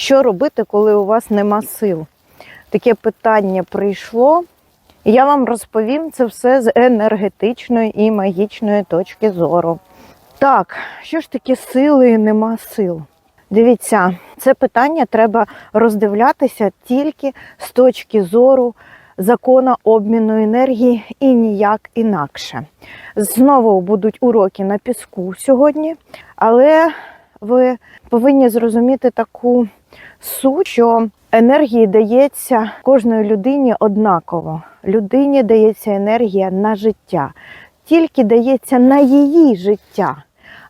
Що робити, коли у вас нема сил? Таке питання прийшло. Я вам розповім це все з енергетичної і магічної точки зору. Так, що ж таке сили і нема сил? Дивіться, це питання треба роздивлятися тільки з точки зору закона обміну енергії і ніяк інакше. Знову будуть уроки на піску сьогодні, але ви повинні зрозуміти таку суть, що енергії дається кожної людині однаково. Людині дається енергія на життя, тільки дається на її життя.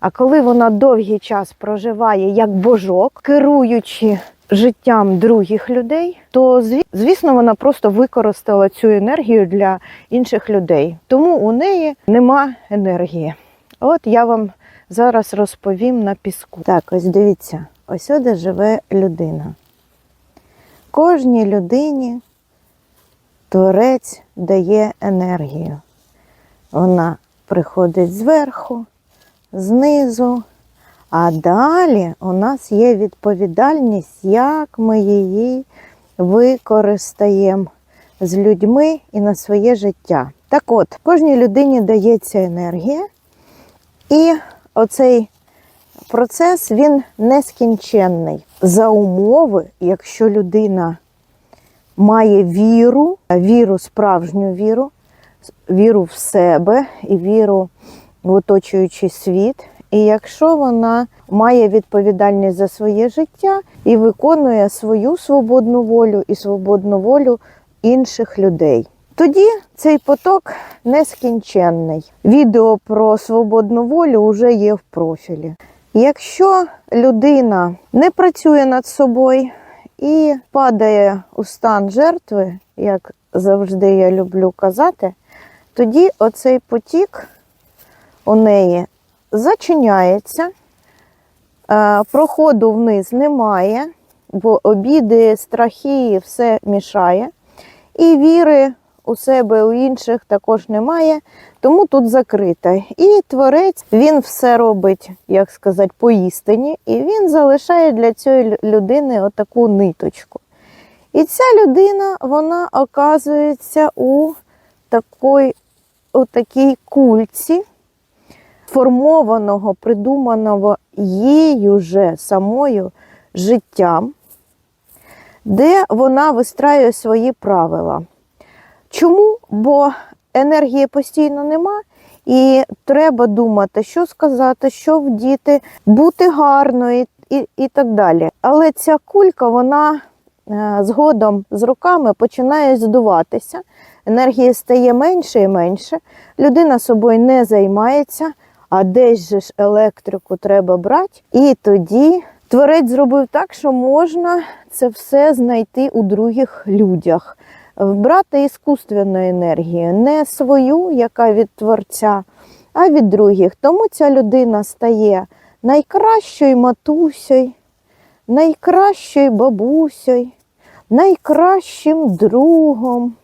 А коли вона довгий час проживає як божок, керуючи життям других людей, то звісно вона просто використала цю енергію для інших людей. Тому у неї нема енергії. От я вам зараз розповім на піску. Так, ось дивіться, ось сюди живе людина. Кожній людині творець дає енергію. Вона приходить зверху, знизу. А далі у нас є відповідальність, як ми її використаємо з людьми і на своє життя. Так от, кожній людині дається енергія, і оцей процес він нескінченний. За умови, якщо людина має віру, віру, справжню віру, віру в себе і віру в оточуючий світ. І якщо вона має відповідальність за своє життя і виконує свою свободну волю і свободну волю інших людей. Тоді цей поток нескінченний. Відео про свободну волю вже є в профілі. Якщо людина не працює над собою і падає у стан жертви, як завжди я люблю казати, тоді оцей потік у неї зачиняється, е, проходу вниз немає, бо обіди, страхи, все мішає. І віри у себе, у інших також немає, тому тут закрита. І творець він все робить, як сказати, по істині, і він залишає для цієї людини отаку ниточку. І ця людина, вона оказується у такій, у такій кульці, формованого, придуманого їй уже самою життям, де вона вистраює свої правила. Чому? Бо енергії постійно нема, і треба думати, що сказати, що вдіти, бути гарною і, і, так далі. Але ця кулька, вона е, згодом з роками починає здуватися, енергії стає менше і менше, людина собою не займається, а десь же ж електрику треба брати. І тоді творець зробив так, що можна це все знайти у других людях брати іскусственну енергію, не свою, яка від творця, а від других. Тому ця людина стає найкращою матусею, найкращою бабусею, найкращим другом,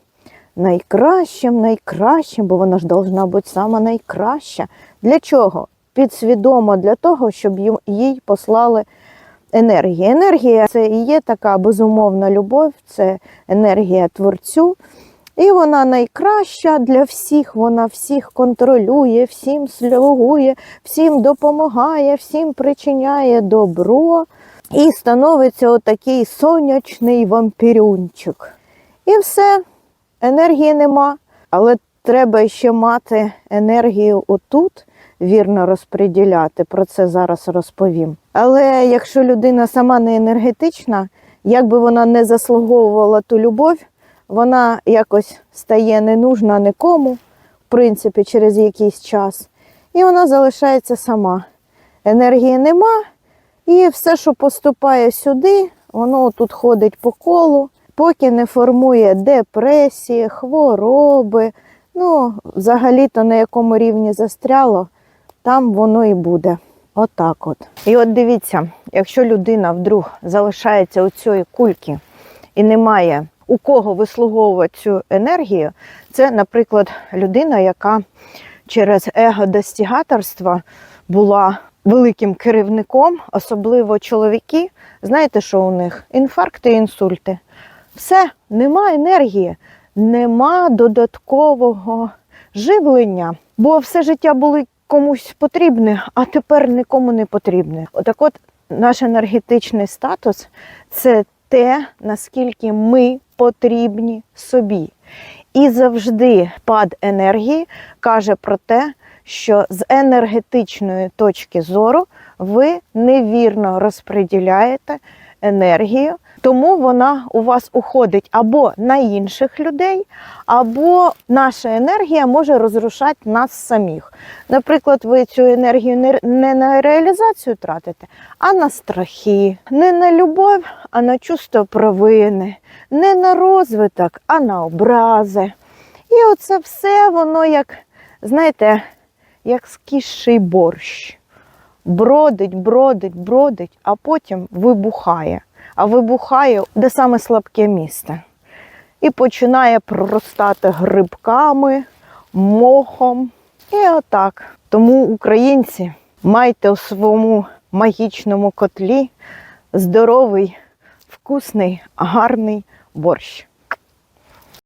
найкращим, найкращим, бо вона ж должна бути сама найкраща. Для чого? Підсвідомо для того, щоб їй послали енергії. Енергія це і є така безумовна любов, це енергія творцю. І вона найкраща для всіх, вона всіх контролює, всім слугує, всім допомагає, всім причиняє добро і становиться отакий сонячний вампірюнчик. І все, енергії нема, але треба ще мати енергію отут, вірно розподіляти. Про це зараз розповім. Але якщо людина сама не енергетична, як би вона не заслуговувала ту любов, вона якось стає ненужна нікому, в принципі, через якийсь час. І вона залишається сама. Енергії нема, і все, що поступає сюди, воно тут ходить по колу, поки не формує депресії, хвороби. Ну, взагалі-то на якому рівні застряло, там воно і буде. Отак от. І от дивіться, якщо людина вдруг залишається у цієї кульки і немає у кого вислуговувати цю енергію, це, наприклад, людина, яка через его достігаторство була великим керівником, особливо чоловіки, знаєте, що у них? Інфаркти, інсульти. Все, нема енергії, нема додаткового живлення, бо все життя були комусь потрібне, а тепер нікому не потрібне. Отак от наш енергетичний статус це те, наскільки ми потрібні собі. І завжди пад енергії каже про те, що з енергетичної точки зору ви невірно розподіляєте енергію, тому вона у вас уходить або на інших людей, або наша енергія може розрушати нас самих. Наприклад, ви цю енергію не- на реалізацію тратите, а на страхи, не на любов, а на чувство провини, не на розвиток, а на образи. І оце все воно як, знаєте, як скіший борщ. Бродить, бродить, бродить, а потім вибухає. А вибухає де саме слабке місце. І починає проростати грибками, мохом. І отак. Тому українці майте у своєму магічному котлі здоровий, вкусний, гарний борщ.